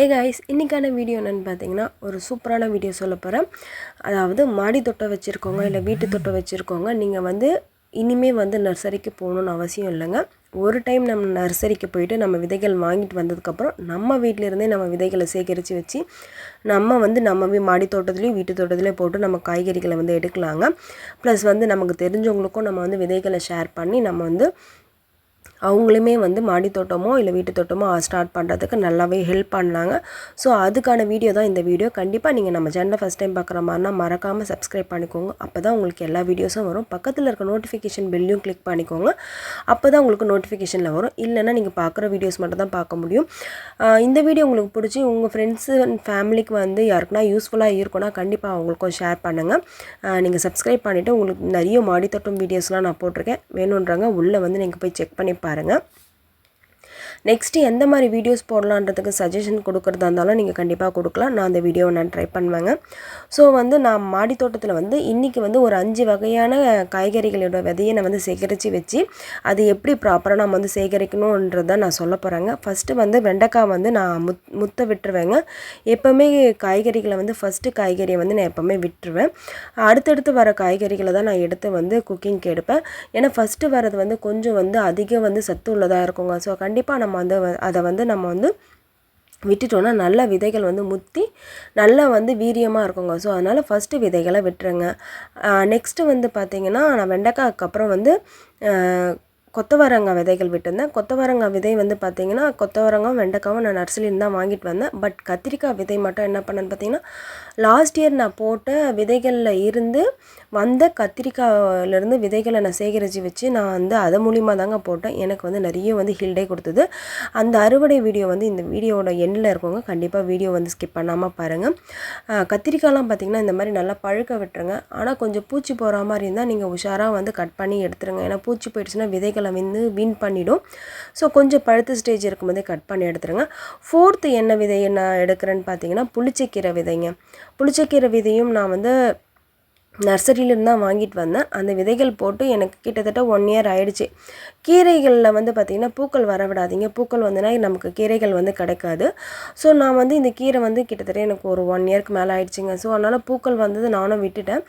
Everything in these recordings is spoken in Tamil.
ஹே கைஸ் இன்றைக்கான வீடியோ என்னென்னு பார்த்தீங்கன்னா ஒரு சூப்பரான வீடியோ சொல்ல போகிறேன் அதாவது மாடி தொட்டை வச்சுருக்கோங்க இல்லை வீட்டு தொட்டை வச்சுருக்கோங்க நீங்கள் வந்து இனிமேல் வந்து நர்சரிக்கு போகணுன்னு அவசியம் இல்லைங்க. ஒரு டைம் நம்ம நர்சரிக்கு போயிட்டு நம்ம விதைகள் வாங்கிட்டு வந்ததுக்கப்புறம் நம்ம வீட்டிலேருந்தே நம்ம விதைகளை சேகரித்து வச்சு நம்ம வந்து நம்ம மாடி தோட்டத்துலேயும் வீட்டு தோட்டத்துலேயும் போட்டு நம்ம காய்கறிகளை வந்து எடுக்கலாங்க. ப்ளஸ் வந்து நமக்கு தெரிஞ்சவங்களுக்கும் நம்ம வந்து விதைகளை ஷேர் பண்ணி நம்ம வந்து அவங்களுமே வந்து மாடி தோட்டமோ இல்லை வீட்டு தோட்டமோ ஸ்டார்ட் பண்ணுறதுக்கு நல்லாவே ஹெல்ப் பண்ணாங்க. ஸோ அதுக்கான வீடியோ தான் இந்த வீடியோ கண்டிப்பாக நீங்கள் நம்ம சேனலை ஃபஸ்ட் டைம் பார்க்குற மாதிரினா மறக்காமல் சப்ஸ்கிரைப் பண்ணிக்கோங்க. அப்போ தான் உங்களுக்கு எல்லா வீடியோஸும் வரும். பக்கத்தில் இருக்க நோட்டிஃபிகேஷன் பெல்லையும் கிளிக் பண்ணிக்கோங்க. அப்போ தான் உங்களுக்கு நோட்டிஃபிகேஷனில் வரும். இல்லைன்னா நீங்கள் பார்க்குற வீடியோஸ் மட்டும் தான் பார்க்க முடியும். இந்த வீடியோ உங்களுக்கு பிடிச்சி உங்கள் ஃப்ரெண்ட்ஸு அண்ட் ஃபேமிலிக்கு வந்து யாருக்குன்னா யூஸ்ஃபுல்லாக இருக்கும்னா கண்டிப்பாக அவங்களுக்கும் ஷேர் பண்ணுங்கள் நீங்கள் சப்ஸ்கிரைப் பண்ணிவிட்டு உங்களுக்கு நிறைய மாடித்தோட்டம் வீடியோஸ்லாம் நான் போட்டிருக்கேன். வேணுன்றாங்க உள்ளே வந்து நீங்கள் போய் செக் பண்ணி பாருங்கள் நெக்ஸ்ட்டு எந்த மாதிரி வீடியோஸ் போடலான்றதுக்கு சஜஷன் கொடுக்குறதா இருந்தாலும் நீங்கள் கண்டிப்பாக கொடுக்கலாம். நான் அந்த வீடியோவை நான் ட்ரை பண்ணுவேங்க. ஸோ வந்து நான் மாடி தோட்டத்தில் வந்து இன்றைக்கி வந்து ஒரு அஞ்சு வகையான காய்கறிகளோட விதையை நான் வந்து சேகரித்து வச்சு அது எப்படி ப்ராப்பராக நம்ம வந்து சேகரிக்கணுன்றதை நான் சொல்ல போகிறேங்க ஃபஸ்ட்டு வந்து வெண்டைக்காய் வந்து நான் முத் முத்த விட்டுருவேங்க. எப்போவுமே காய்கறிகளை வந்து ஃபஸ்ட்டு காய்கறியை வந்து நான் எப்போவுமே விட்டுருவேன். அடுத்தடுத்து வர காய்கறிகளை தான் நான் எடுத்து வந்து குக்கிங்க்கு எடுப்பேன். ஏன்னா ஃபஸ்ட்டு வரது வந்து கொஞ்சம் வந்து அதிகம் வந்து சத்து உள்ளதாக இருக்குங்க. ஸோ கண்டிப்பாக நம்ம நம்ம வந்து அதை வந்து நம்ம வந்து விட்டுட்டோன்னா நல்ல விதைகள் வந்து முத்தி நல்லா வந்து வீரியமாக இருக்குங்க. ஸோ அதனால் ஃபஸ்ட்டு விதைகளை விட்டுருங்க. நெக்ஸ்ட்டு வந்து பார்த்திங்கன்னா நான் வெண்டைக்காய்க்கு அப்புறம் வந்து கொத்தவரங்காய் விதைகள் விட்டுருந்தேன். கொத்தவரங்காய் விதை வந்து பார்த்திங்கன்னா கொத்தவரங்காய் வெண்டைக்காவும் நான் நர்சரியிலேருந்து தான் வாங்கிட்டு வந்தேன். பட் கத்திரிக்காய் விதை மட்டும் என்ன பண்ணேன்னு பார்த்தீங்கன்னா லாஸ்ட் இயர் நான் போட்ட விதைகளில் இருந்து வந்த கத்திரிக்காயிலேருந்து விதைகளை நான் சேகரித்து வச்சு நான் வந்து அது மூலியமாக தாங்க போட்டேன். எனக்கு வந்து நிறைய வந்து ஹில்டே கொடுத்தது. அந்த அறுவடை வீடியோ வந்து இந்த வீடியோவோட எண்டில் இருக்கவங்க கண்டிப்பாக வீடியோ வந்து ஸ்கிப் பண்ணாமல் பாருங்கள் கத்திரிக்காயெலாம் கத்திரிக்காய்லாம் பார்த்திங்கன்னா இந்த மாதிரி நல்லா பழுக்க விட்டுருங்க. ஆனால் கொஞ்சம் பூச்சி போகிற மாதிரி இருந்தால் நீங்கள் உஷாராக வந்து கட் பண்ணி எடுத்துருங்க. ஏன்னா பூச்சி போயிடுச்சுன்னா விதைகள் வந்து வின் பண்ணிடும். ஸோ கொஞ்சம் பழுத்த ஸ்டேஜ் இருக்கும்போதே கட் பண்ணி எடுத்துருங்க. ஃபோர்த்து என்ன விதையை நான் எடுக்கிறேன்னு பார்த்தீங்கன்னா புளிச்சக்கீரை விதைங்க. புளிச்சக்கீரை விதையும் நான் வந்து நர்சரியிலேருந்து தான் வாங்கிட்டு வந்தேன். அந்த விதைகள் போட்டு எனக்கு கிட்டத்தட்ட ஒன் இயர் ஆயிடுச்சு. கீரைகளில் வந்து பார்த்திங்கன்னா பூக்கள் வர விடாதீங்க. பூக்கள் வந்துன்னா நமக்கு கீரைகள் வந்து கிடைக்காது. ஸோ நான் வந்து இந்த கீரை வந்து கிட்டத்தட்ட எனக்கு ஒரு ஒன் இயர்க்கு மேலே ஆயிடுச்சுங்க. ஸோ அதனால் பூக்கள் வந்தது நானும் விட்டுட்டேன்.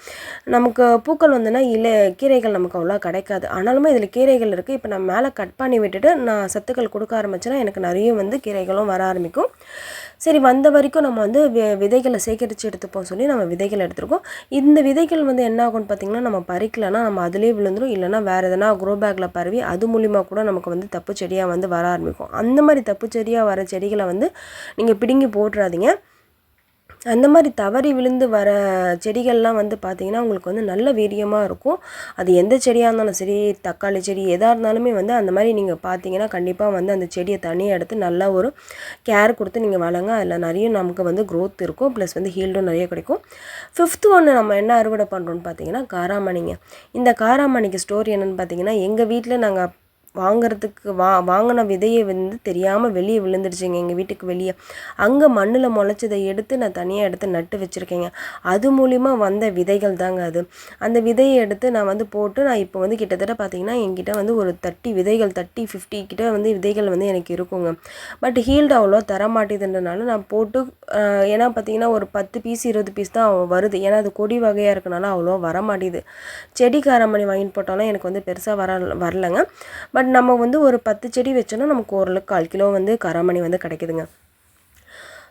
நமக்கு பூக்கள் வந்துன்னா இல்லை கீரைகள் நமக்கு அவ்வளோ கிடைக்காது. ஆனாலுமே இதில் கீரைகள் இருக்குது இப்போ நான் மேலே கட் பண்ணி விட்டுட்டு நான் சத்துக்கள் கொடுக்க ஆரம்பிச்சேன்னா எனக்கு நிறைய வந்து கீரைகளும் வர ஆரம்பிக்கும். சரி வந்த வரைக்கும் நம்ம வந்து வி- விதைகளை சேகரித்து எடுத்துப்போம் சொல்லி நம்ம விதைகள் எடுத்துருக்கோம். இந்த விதைகள் வந்து என்ன ஆகும்னு பார்த்திங்கன்னா நம்ம பறிக்கலைன்னா நம்ம அதிலே விழுந்துரும். இல்லைன்னா வேறு எதனா க்ரோ பேக்கில் பரவி அது மூலிமா கூட நமக்கு வந்து தப்பு செடியாக வந்து வர ஆரம்பிக்கும். அந்த மாதிரி தப்பு செடியாக வர செடிகளை வந்து நீங்கள் பிடுங்கி போட்டுறாதீங்க. அந்த மாதிரி தவறி விழுந்து வர செடிகள்லாம் வந்து பார்த்திங்கன்னா உங்களுக்கு வந்து நல்ல வீரியமாக இருக்கும். அது எந்த செடியாக இருந்தாலும் சரி தக்காளி செடி எதாக இருந்தாலுமே வந்து அந்த மாதிரி நீங்கள் பார்த்தீங்கன்னா கண்டிப்பாக வந்து அந்த செடியை தனியாக எடுத்து நல்லா ஒரு கேர் கொடுத்து நீங்கள் வளங்க அதில் நிறைய நமக்கு வந்து க்ரோத் இருக்கும். ப்ளஸ் வந்து ஹீல்டும் நிறைய கிடைக்கும். ஃபிஃப்த்து ஒன்று நம்ம என்ன அறுவடை பண்ணுறோன்னு பார்த்தீங்கன்னா காராமணிங்க. இந்த காராமணிக்கு ஸ்டோரி என்னென்னு பார்த்தீங்கன்னா எங்கள் வீட்டில் நாங்கள் வாங்குறதுக்கு வா வாங்கின விதையை வந்து தெரியாமல் வெளியே விழுந்துடுச்சுங்க. எங்கள் வீட்டுக்கு வெளியே. அங்கே மண்ணில் முளைச்சதை எடுத்து நான் தனியாக எடுத்து நட்டு வச்சுருக்கேங்க. அது மூலிமா வந்த விதைகள் தாங்க அது. அந்த விதையை எடுத்து நான் வந்து போட்டு நான் இப்போ வந்து கிட்டத்தட்ட பார்த்தீங்கன்னா என்கிட்ட வந்து ஒரு தட்டி விதைகள் தட்டி ஃபிஃப்டி கிட்ட வந்து விதைகள் வந்து எனக்கு இருக்குங்க. பட் ஹீல்டு அவ்வளோ தர மாட்டேதுன்றனால நான் போட்டு ஏன்னா பார்த்தீங்கன்னா ஒரு பத்து பீஸ் இருபது பீஸ் தான் வருது. ஏன்னா அது கொடி வகையாக இருக்கனால அவ்வளோ வர மாட்டேது செடி காரமணி வாங்கிட்டு போட்டாலும் எனக்கு வந்து பெருசாக வர வரலைங்க. பட் நம்ம வந்து ஒரு பத்து செடி வச்சோன்னா நமக்கு ஓரளவுக்கு கால் கிலோ வந்து காராமணி வந்து கிடைக்குதுங்க.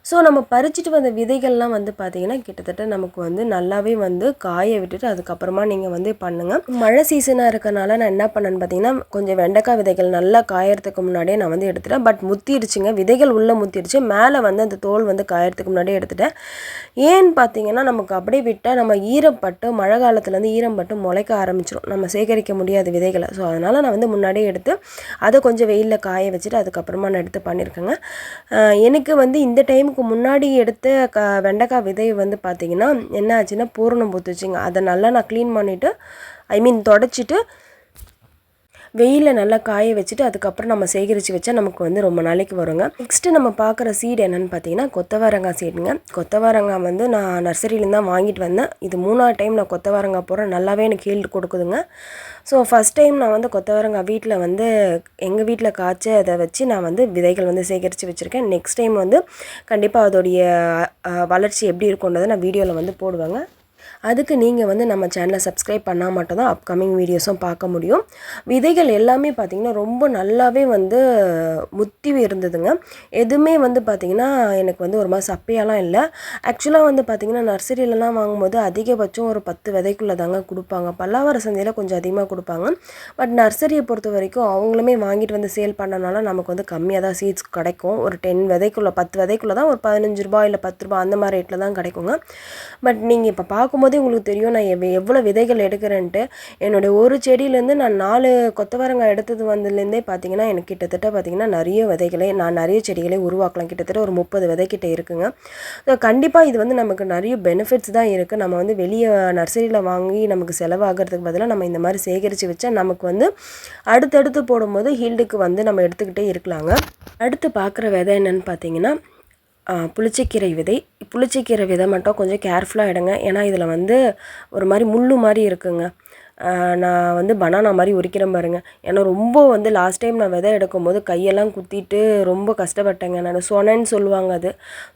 ஸோ நம்ம பறிச்சுட்டு வந்த விதைகள்லாம் வந்து பார்த்தீங்கன்னா கிட்டத்தட்ட நமக்கு வந்து நல்லாவே வந்து காய விட்டுட்டு அதுக்கப்புறமா நீங்கள் வந்து பண்ணுங்கள் மழை சீசனாக இருக்கனால நான் என்ன பண்ணேன்னு பார்த்தீங்கன்னா கொஞ்சம் வெண்டைக்காய் விதைகள் நல்லா காயறதுக்கு முன்னாடியே நான் வந்து எடுத்துட்டேன். பட் முத்திடுச்சுங்க. விதைகள் உள்ளே முத்திடுச்சு. மேலே வந்து அந்த தோல் வந்து காயறதுக்கு முன்னாடியே எடுத்துட்டேன். ஏன்னு பார்த்தீங்கன்னா நமக்கு அப்படியே விட்டால் நம்ம ஈரப்பட்டு மழை காலத்துலேருந்து ஈரம் பட்டு முளைக்க ஆரம்பிச்சிடும் நம்ம சேகரிக்க முடியாத விதைகளை. ஸோ அதனால் நான் வந்து முன்னாடியே எடுத்து அதை கொஞ்சம் வெயிலில் காய வச்சுட்டு அதுக்கப்புறமா நான் எடுத்து பண்ணியிருக்கேங்க எனக்கு வந்து இந்த டைம் டைமுக்கு முன்னாடி எடுத்த க வெண்டைக்காய் விதை வந்து பார்த்திங்கன்னா என்ன ஆச்சுன்னா பூரணம் பூத்துச்சுங்க. அதை நல்லா நான் க்ளீன் பண்ணிவிட்டு ஐ மீன் தொடச்சிட்டு வெயிலில் நல்லா காய வச்சுட்டு அதுக்கப்புறம் நம்ம சேகரித்து வச்சா நமக்கு வந்து ரொம்ப நாளைக்கு வருங்க. நெக்ஸ்ட்டு நம்ம பார்க்குற சீடு என்னென்னு பார்த்தீங்கன்னா கொத்தவரங்காய் சீடுங்க கொத்தவரங்காய் வந்து நான் நர்சரியிலேருந்து தான் வாங்கிட்டு வந்தேன். இது மூணாவது டைம் நான் கொத்தவரங்காய் போடுறேன். நல்லாவே எனக்கு ஹீல்டு கொடுக்குதுங்க. ஸோ ஃபஸ்ட் டைம் நான் வந்து கொத்தவரங்காய் வீட்டில் வந்து எங்கள் வீட்டில் காய்ச்சி அதை வச்சு நான் வந்து விதைகள் வந்து சேகரித்து வச்சுருக்கேன். நெக்ஸ்ட் டைம் வந்து கண்டிப்பாக அதோடைய வளர்ச்சி எப்படி இருக்குன்றதை நான் வீடியோவில் வந்து போடுவேங்க. அதுக்கு நீங்கள் வந்து நம்ம சேனலை சப்ஸ்கிரைப் பண்ணால் மட்டும்தான் அப்கமிங் வீடியோஸும் பார்க்க முடியும். விதைகள் எல்லாமே பார்த்திங்கன்னா ரொம்ப நல்லாவே வந்து முத்தி இருந்ததுங்க. எதுவுமே வந்து பார்த்திங்கன்னா எனக்கு வந்து ஒரு மாதிரி சப்பையெல்லாம் இல்லை. ஆக்சுவலாக வந்து பார்த்திங்கன்னா நர்சரியிலலாம் வாங்கும்போது அதிகபட்சம் ஒரு பத்து விதைக்குள்ளே தாங்க கொடுப்பாங்க. பல்லாவர சந்தையில் கொஞ்சம் அதிகமாக கொடுப்பாங்க. பட் நர்சரியை பொறுத்த வரைக்கும் அவங்களுமே வாங்கிட்டு வந்து சேல் பண்ணனால நமக்கு வந்து கம்மியாக தான் சீட்ஸ் கிடைக்கும். ஒரு டென் விதைக்குள்ளே பத்து விதைக்குள்ளே தான் ஒரு பதினஞ்சு ரூபாய் இல்லை பத்து ரூபா அந்த மாதிரி ரேட்டில் தான் கிடைக்குங்க. பட் நீங்கள் இப்போ பார்க்கும்போது உங்களுக்கு தெரியும் நான் எவ் எவ்வளோ விதைகள் எடுக்கிறேன்ட்டு. என்னுடைய ஒரு செடியிலேருந்து நான் நாலு கொத்தவரங்காய் எடுத்தது வந்ததுலேருந்தே பார்த்தீங்கன்னா எனக்கு கிட்டத்தட்ட பார்த்தீங்கன்னா நிறைய விதைகளை நான் நிறைய செடிகளை உருவாக்கலாம். கிட்டத்தட்ட ஒரு முப்பது விதைக்கிட்ட இருக்குங்க. ஸோ கண்டிப்பாக இது வந்து நமக்கு நிறைய பெனிஃபிட்ஸ் தான் இருக்குது நம்ம வந்து வெளியே நர்சரியில் வாங்கி நமக்கு செலவாகிறதுக்கு பதிலாக நம்ம இந்த மாதிரி சேகரித்து வச்சா நமக்கு வந்து அடுத்தடுத்து போடும்போது ஹீல்டுக்கு வந்து நம்ம எடுத்துக்கிட்டே இருக்கலாங்க. அடுத்து பார்க்குற விதை என்னென்னு பார்த்தீங்கன்னா புளிச்சக்கீரை விதை. புளிச்சக்கீரை விதை மட்டும் கொஞ்சம் கேர்ஃபுல்லாக எடுங்க. ஏன்னா இதில் வந்து ஒரு மாதிரி முள்ளு மாதிரி இருக்குங்க. நான் வந்து பனானா மாதிரி உரிக்கிறேன் பாருங்கள் ஏன்னா ரொம்ப வந்து லாஸ்ட் டைம் நான் விதை எடுக்கும் போது கையெல்லாம் குத்திட்டு ரொம்ப கஷ்டப்பட்டேங்க நான். சொனன்னு சொல்லுவாங்க அது.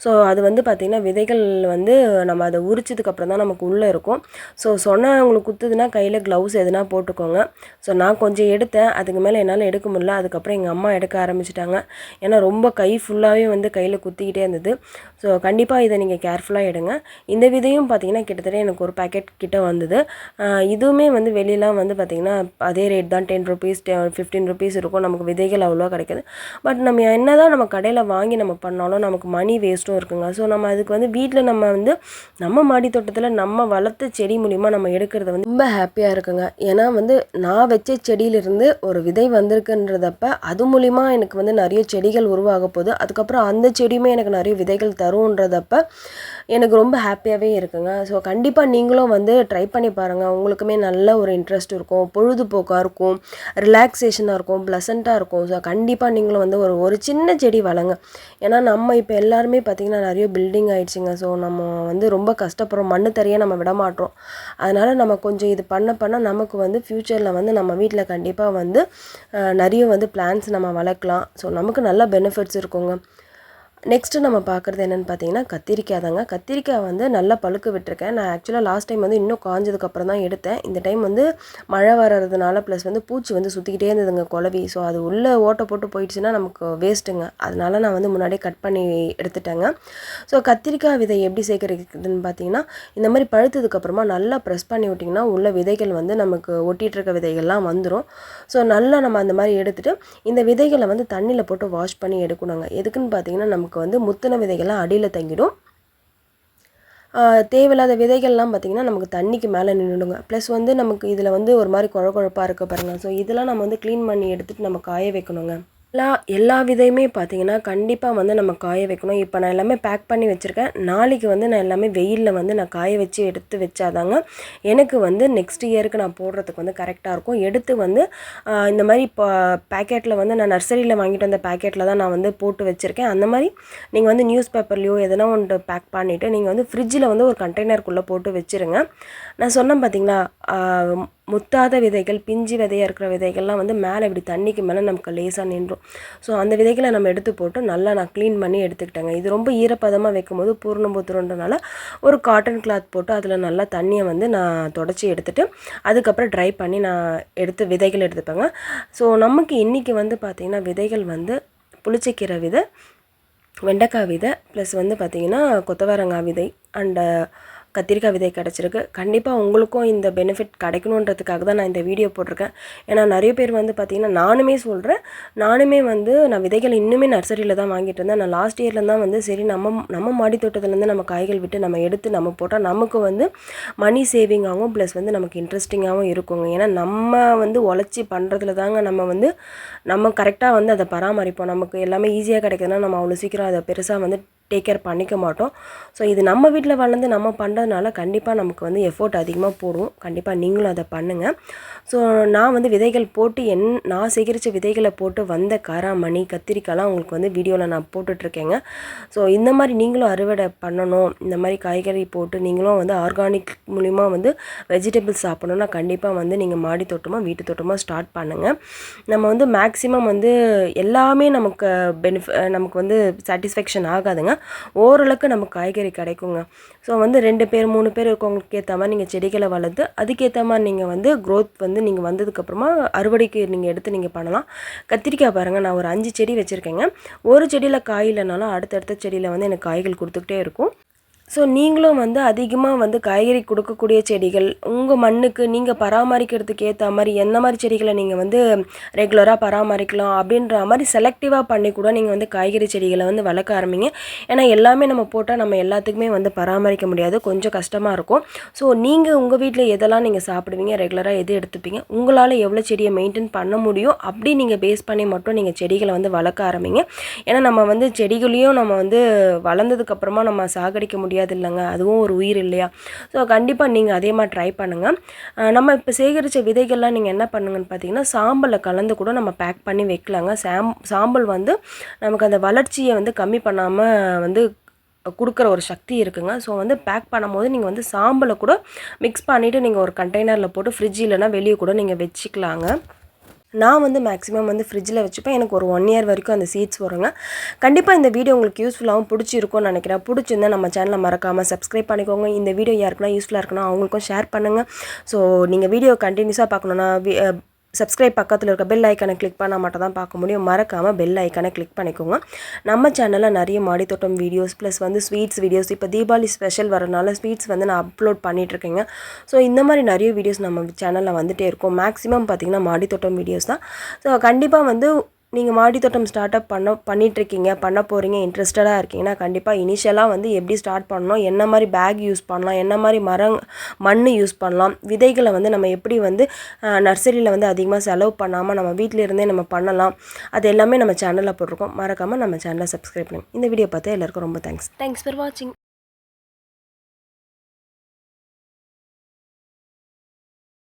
ஸோ அது வந்து பார்த்திங்கன்னா விதைகள் வந்து நம்ம அதை உரிச்சதுக்கப்புறம் தான் நமக்கு உள்ளே இருக்கும். ஸோ சொன்ன உங்களுக்கு குத்துதுன்னா கையில் க்ளவுஸ் எதுனா போட்டுக்கோங்க. ஸோ நான் கொஞ்சம் எடுத்தேன். அதுக்கு மேலே என்னால் எடுக்க முடியல. அதுக்கப்புறம் எங்கள் அம்மா எடுக்க ஆரம்பிச்சிட்டாங்க. ஏன்னா ரொம்ப கை ஃபுல்லாகவே வந்து கையில் குத்திக்கிட்டே இருந்தது. ஸோ கண்டிப்பாக இதை நீங்கள் கேர்ஃபுல்லாக எடுங்க. இந்த விதையும் பார்த்தீங்கன்னா கிட்டத்தட்ட எனக்கு ஒரு பேக்கெட் கிட்ட வந்தது. இதுவுமே வந்து வெளியெலாம் வந்து பார்த்திங்கன்னா அதே ரேட் தான் டென் ருபீஸ் ஃபிஃப்டீன் ருபீஸ் இருக்கும். நமக்கு விதைகள் அவ்வளோவா கிடைக்காது. பட் நம்ம என்ன தான் நம்ம கடையில் வாங்கி நம்ம பண்ணாலும் நமக்கு மணி வேஸ்ட்டும் இருக்குங்க. ஸோ நம்ம அதுக்கு வந்து வீட்டில் நம்ம வந்து நம்ம மாடி தோட்டத்தில் நம்ம வளர்த்த செடி மூலிமா நம்ம எடுக்கிறது வந்து ரொம்ப ஹாப்பியாக இருக்குங்க. ஏன்னா வந்து நான் வச்ச செடியிலிருந்து ஒரு விதை வந்திருக்குன்றதப்ப அது மூலிமா எனக்கு வந்து நிறைய செடிகள் உருவாக போகுது. அதுக்கப்புறம் அந்த செடியுமே எனக்கு நிறைய விதைகள் தருன்றதப்போ எனக்கு ரொம்ப ஹாப்பியாகவே இருக்குங்க. ஸோ கண்டிப்பாக நீங்களும் வந்து ட்ரை பண்ணி பாருங்கள் உங்களுக்குமே நல்ல ஒரு இன்ட்ரெஸ்ட் இருக்கும். பொழுதுபோக்காக இருக்கும். ரிலாக்ஸேஷனாக இருக்கும். ப்ளசண்ட்டாக இருக்கும். ஸோ கண்டிப்பாக நீங்களும் வந்து ஒரு ஒரு சின்ன செடி வளங்க ஏன்னா நம்ம இப்போ எல்லாருமே பார்த்திங்கன்னா நிறைய பில்டிங் ஆகிடுச்சிங்க ஸோ நம்ம வந்து ரொம்ப கஷ்டப்படுறோம். மண்ணு தரையே நம்ம விட மாட்டோம். அதனால் நம்ம கொஞ்சம் இது பண்ண பண்ண நமக்கு வந்து ஃப்யூச்சரில் வந்து நம்ம வீட்டில் கண்டிப்பாக வந்து நிறைய வந்து பிளான்ஸ் நம்ம வளர்க்கலாம். ஸோ நமக்கு நல்ல பெனிஃபிட்ஸ் இருக்குங்க. நெக்ஸ்ட்டு நம்ம பார்க்குறது என்னென்னு பார்த்தீங்கன்னா கத்திரிக்காய் தாங்க கத்திரிக்காய் வந்து நல்லா பழுக்க விட்டுருக்கேன். நான் ஆக்சுவலாக லாஸ்ட் டைம் வந்து இன்னும் காஞ்சதுக்கப்புறம் தான் எடுத்தேன். இந்த டைம் வந்து மழை வர்றதுனால ப்ளஸ் வந்து பூச்சி வந்து சுற்றிக்கிட்டே இருந்ததுங்க குழவி. ஸோ அது உள்ளே ஓட்டை போட்டு போயிடுச்சுன்னா நமக்கு வேஸ்ட்டுங்க அதனால நான் வந்து முன்னாடியே கட் பண்ணி எடுத்துட்டேங்க. ஸோ கத்திரிக்காய் விதை எப்படி சேகரிக்கிறதுன்னு பார்த்தீங்கன்னா இந்த மாதிரி பழுத்ததுக்கப்புறமா நல்லா ப்ரெஸ் பண்ணி விட்டிங்கன்னா உள்ள விதைகள் வந்து நமக்கு ஒட்டிகிட்டு இருக்க விதைகள்லாம் வந்துடும் ஸோ நல்லா நம்ம அந்த மாதிரி எடுத்துகிட்டு இந்த விதைகளை வந்து தண்ணியில் போட்டு வாஷ் பண்ணி எடுக்கணுங்க. எதுக்குன்னு பார்த்தீங்கன்னா நமக்கு வந்து முத்தின விதைகள்லாம் அடியில் தங்கிடும். தேவையில்லாத விதைகள்லாம் பார்த்திங்கன்னா நமக்கு தண்ணிக்கு மேலே நின்றுடுங்க ப்ளஸ் வந்து நமக்கு இதில் வந்து ஒரு மாதிரி குழ குழப்பாக இருக்க பாருங்கள் ஸோ இதெல்லாம் நம்ம வந்து க்ளீன் பண்ணி எடுத்துகிட்டு நம்ம காய வைக்கணுங்க. எல்லா எல்லா விதையுமே பார்த்தீங்கன்னா கண்டிப்பாக வந்து நம்ம காய வைக்கணும். இப்போ நான் எல்லாமே பேக் பண்ணி வச்சுருக்கேன். நாளைக்கு வந்து நான் எல்லாமே வெயிலில் வந்து நான் காய வச்சு எடுத்து வச்சாதாங்க எனக்கு வந்து நெக்ஸ்ட் இயருக்கு நான் போடுறதுக்கு வந்து கரெக்டாக இருக்கும். எடுத்து வந்து இந்த மாதிரி இப்போ பேக்கெட்டில் வந்து நான் நர்சரியில் வாங்கிட்டு வந்த பேக்கெட்டில் தான் நான் வந்து போட்டு வச்சுருக்கேன். அந்த மாதிரி நீங்கள் வந்து நியூஸ் பேப்பர்லையோ எதனா ஒன்று பேக் பண்ணிவிட்டு நீங்கள் வந்து ஃப்ரிட்ஜில் வந்து ஒரு கண்டெய்னருக்குள்ளே போட்டு வச்சுருங்க. நான் சொன்னேன் பார்த்தீங்களா முத்தாத விதைகள் பிஞ்சு விதையாக இருக்கிற விதைகள்லாம் வந்து மேலே இப்படி தண்ணிக்கு மேலே நமக்கு லேசாக நின்றும். ஸோ அந்த விதைகளை நம்ம எடுத்து போட்டு நல்லா நான் க்ளீன் பண்ணி எடுத்துக்கிட்டேங்க. இது ரொம்ப ஈரப்பதமாக வைக்கும்போது பூர்ணம் பூத்துருன்றனால ஒரு காட்டன் கிளாத் போட்டு அதில் நல்லா தண்ணியை வந்து நான் தொடச்சி எடுத்துகிட்டு அதுக்கப்புறம் ட்ரை பண்ணி நான் எடுத்து விதைகள் எடுத்துப்பேங்க. ஸோ நமக்கு இன்றைக்கி வந்து பார்த்திங்கன்னா விதைகள் வந்து புளிச்சக்கீரை விதை வெண்டைக்காய் விதை ப்ளஸ் வந்து பார்த்திங்கன்னா கொத்தவரங்காய் விதை அண்டு கத்திரிக்காய் விதை கிடச்சிருக்கு. கண்டிப்பாக உங்களுக்கும் இந்த பெனிஃபிட் கிடைக்கணுன்றதுக்காக தான் நான் இந்த வீடியோ போட்டிருக்கேன். ஏன்னா நிறைய பேர் வந்து பார்த்திங்கன்னா நானுமே சொல்கிறேன் நானுமே வந்து நான் விதைகள் இன்னுமே நர்சரியில் தான் வாங்கிட்டு இருந்தேன். நான் லாஸ்ட் இயரில் தான் வந்து சரி நம்ம நம்ம மாடி தோட்டத்துலேருந்து நம்ம காய்கள் விட்டு நம்ம எடுத்து நம்ம போட்டால் நமக்கு வந்து மணி சேவிங் ஆகும் ப்ளஸ் வந்து நமக்கு இன்ட்ரெஸ்டிங்காகவும் இருக்குங்க. ஏன்னா நம்ம வந்து உழைச்சி பண்ணுறதுல தாங்க நம்ம வந்து நம்ம கரெக்டாக வந்து அதை பராமரிப்போம். நமக்கு எல்லாமே ஈஸியாக கிடைக்குதுன்னா நம்ம அவ்வளோ சீக்கிரம் அதை பெருசாக வந்து டேக் கேர் பண்ணிக்க மாட்டோம். ஸோ இது நம்ம வீட்டில் வளர்ந்து நம்ம பண்ணுறதுனால கண்டிப்பாக நமக்கு வந்து எஃபோர்ட் அதிகமாக போடுவோம் கண்டிப்பாக நீங்களும் அதை பண்ணுங்கள் ஸோ நான் வந்து விதைகள் போட்டு என் நான் சேகரித்த விதைகளை போட்டு வந்த காராமணி கத்திரிக்காய்லாம் உங்களுக்கு வந்து வீடியோவில் நான் போட்டுட்ருக்கேங்க. ஸோ இந்த மாதிரி நீங்களும் அறுவடை பண்ணணும். இந்த மாதிரி காய்கறி போட்டு நீங்களும் வந்து ஆர்கானிக் மூலிமா வந்து வெஜிடபிள்ஸ் சாப்பிடணும்னா கண்டிப்பாக வந்து நீங்கள் மாடி தோட்டமாக வீட்டு தோட்டமாக ஸ்டார்ட் பண்ணுங்கள் நம்ம வந்து மேக்ஸிமம் வந்து எல்லாமே நமக்கு பெனிஃபி நமக்கு வந்து சாட்டிஸ்ஃபேக்ஷன் ஆகாதுங்க. ஓரளவுக்கு நமக்கு காய்கறி கிடைக்குங்க. ஸோ வந்து ரெண்டு பேர் மூணு பேர் இருக்கவங்களுக்கு ஏற்ற மாதிரி நீங்கள் செடிகளை வளர்த்து அதுக்கேற்ற மாதிரி நீங்கள் வந்து க்ரோத் வந்து நீங்கள் வந்ததுக்கப்புறமா அறுவடைக்கு நீங்கள் எடுத்து நீங்கள் பண்ணலாம். கத்திரிக்காய் பாருங்கள் நான் ஒரு அஞ்சு செடி வச்சுருக்கேங்க. ஒரு செடியில் காய் இல்லைனாலும் அடுத்தடுத்த செடியில் வந்து எனக்கு காய்கள் கொடுத்துக்கிட்டே இருக்கும். ஸோ நீங்களும் வந்து அதிகமாக வந்து காய்கறி கொடுக்கக்கூடிய செடிகள் உங்கள் மண்ணுக்கு நீங்கள் பராமரிக்கிறதுக்கு ஏற்ற மாதிரி எந்த மாதிரி செடிகளை நீங்கள் வந்து ரெகுலராக பராமரிக்கலாம் அப்படின்ற மாதிரி செலக்டிவாக பண்ணி கூட நீங்கள் வந்து காய்கறி செடிகளை வந்து வளர்க்க ஆரம்பிங்க. ஏன்னா எல்லாமே நம்ம போட்டால் நம்ம எல்லாத்துக்குமே வந்து பராமரிக்க முடியாது. கொஞ்சம் கஷ்டமாக இருக்கும். ஸோ நீங்கள் உங்கள் வீட்டில் எதெல்லாம் நீங்கள் சாப்பிடுவீங்க ரெகுலராக எது எடுத்துப்பீங்க உங்களால் எவ்வளோ செடியை மெயின்டைன் பண்ண முடியும் அப்படி நீங்கள் பேஸ் பண்ணி மட்டும் நீங்கள் செடிகளை வந்து வளர்க்க ஆரம்பிங்க. ஏன்னா நம்ம வந்து செடிகளையும் நம்ம வந்து வளர்ந்ததுக்கப்புறமா நம்ம சாகடிக்க முடியாது. இல்லைங்க அதுவும் ஒரு உயிர் இல்லையா? ஸோ கண்டிப்பாக நீங்கள் அதே மாதிரி ட்ரை பண்ணுங்கள் நம்ம இப்போ சேகரித்த விதைகள்லாம் நீங்கள் என்ன பண்ணுங்கன்னு பார்த்தீங்கன்னா சாம்பலை கலந்து கூட நம்ம பேக் பண்ணி வைக்கலாங்க. சாம் சாம்பல் வந்து நமக்கு அந்த வளர்ச்சியை வந்து கம்மி பண்ணாமல் வந்து கொடுக்குற ஒரு சக்தி இருக்குங்க. ஸோ வந்து பேக் பண்ணும்போது நீங்கள் வந்து சாம்பலை கூட மிக்ஸ் பண்ணிவிட்டு நீங்கள் ஒரு கண்டெய்னரில் போட்டு ஃப்ரிட்ஜ் இல்லைன்னா வெளியே கூட நீங்கள் வச்சுக்கலாங்க. நான் வந்து மேக்ஸிமம் வந்து ஃப்ரிட்ஜில் வச்சுப்பேன். எனக்கு ஒரு ஒன் இயர் வரைக்கும் அந்த சீட்ஸ் வருங்க. கண்டிப்பாக இந்த வீடியோ உங்களுக்கு யூஸ்ஃபுல்லாகவும் பிடிச்சிருக்கும்னு நினைக்கிறேன். பிடிச்சிருந்தா நம்ம சேனலை மறக்காமல் சப்ஸ்கிரைப் பண்ணிக்கோங்க. இந்த வீடியோ யாருக்குன்னா யூஸ்ஃபுல்லாக இருக்குன்னா அவங்களுக்கும் ஷேர் பண்ணுங்கள் ஸோ நீங்கள் வீடியோ கண்டினியூஸாக பார்க்கணுன்னா சப்ஸ்கிரைப் பக்கத்தில் இருக்க பெல் ஐக்கனை கிளிக் பண்ணால் மட்டும் தான் பார்க்க முடியும். மறக்காமல் பெல் ஐக்கனை கிளிக் பண்ணிக்கோங்க. நம்ம சேனலில் நிறைய மாடித்தோட்டம் வீடியோஸ் ப்ளஸ் வந்து ஸ்வீட்ஸ் வீடியோஸ் இப்போ தீபாவளி ஸ்பெஷல் வரனால ஸ்வீட்ஸ் வந்து நான் அப்லோட் பண்ணிகிட்ருக்கேங்க ஸோ இந்த மாதிரி நிறைய வீடியோஸ் நம்ம சேனலில் வந்துகிட்டே இருக்கும். மேக்ஸிமம் பார்த்திங்கன்னா மாடித்தோட்டம் வீடியோஸ் தான். ஸோ கண்டிப்பாக வந்து நீங்கள் மாடி தோட்டம் ஸ்டார்ட் அப் பண்ண பண்ணிகிட்ருக்கீங்க பண்ண போகிறீங்க இன்ட்ரெஸ்டடாக இருக்கீங்கன்னா கண்டிப்பாக இனிஷியலாக வந்து எப்படி ஸ்டார்ட் பண்ணணும் என்ன மாதிரி பேக் யூஸ் பண்ணலாம் என்ன மாதிரி மரம் மண் யூஸ் பண்ணலாம் விதைகளை வந்து நம்ம எப்படி வந்து நர்சரியில் வந்து அதிகமாக செலவு பண்ணாமல் நம்ம வீட்டில் இருந்தே நம்ம பண்ணலாம். அது எல்லாமே நம்ம சேனலில் போட்டிருக்கோம். மறக்காமல் நம்ம சேனலை சப்ஸ்கிரைப் பண்ணி இந்த வீடியோ பார்த்து எல்லாருக்கும் ரொம்ப தேங்க்ஸ் தேங்க்ஸ் ஃபார் வாட்சிங்